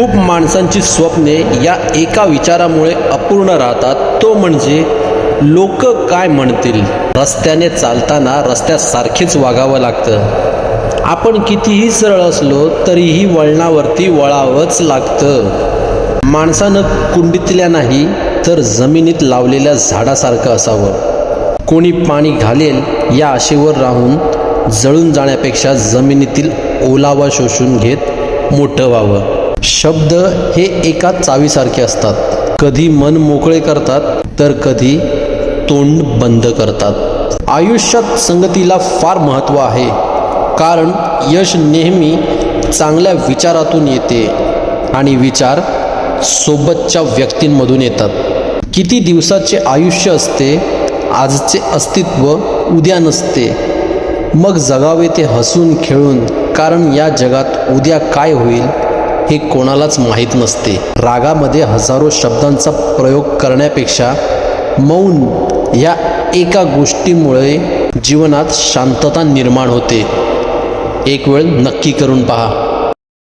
खूप माणसांची स्वप्ने या एका विचारामुळे अपूर्ण राहतात. तो म्हणजे लोक काय म्हणतील? रस्त्याने चालताना रस्त्यासारखेच वागावं लागतं. आपण कितीही सरळ असलो तरीही वळणावरती वळावंच लागतं. माणसानं कुंडीतल्या नाही तर जमिनीत लावलेल्या झाडासारखं असावं. कोणी पाणी घालेल या आशेवर राहून जळून जाण्यापेक्षा जमिनीतील ओलावा शोषून घेत मोठं व्हावं. शब्द हे एका चावीसारखे असतात. कधी मन मोकळे करतात तर कधी तोंड बंद करतात. आयुष्यात संगतीला फार महत्त्व आहे. कारण यश नेहमी चांगल्या विचारातून येते आणि विचार सोबतच्या व्यक्तींमधून येतात. किती दिवसाचे आयुष्य असते आजचे अस्तित्व उद्या नसते. मग जगावे ते हसून खेळून कारण या जगात उद्या काय होईल? हे कोणालाच माहीत नसते. रागामध्ये हजारो शब्दांचा प्रयोग करण्यापेक्षा मौन या एका गोष्टीमुळे जीवनात शांतता निर्माण होते. एक वेळ नक्की करून पहा.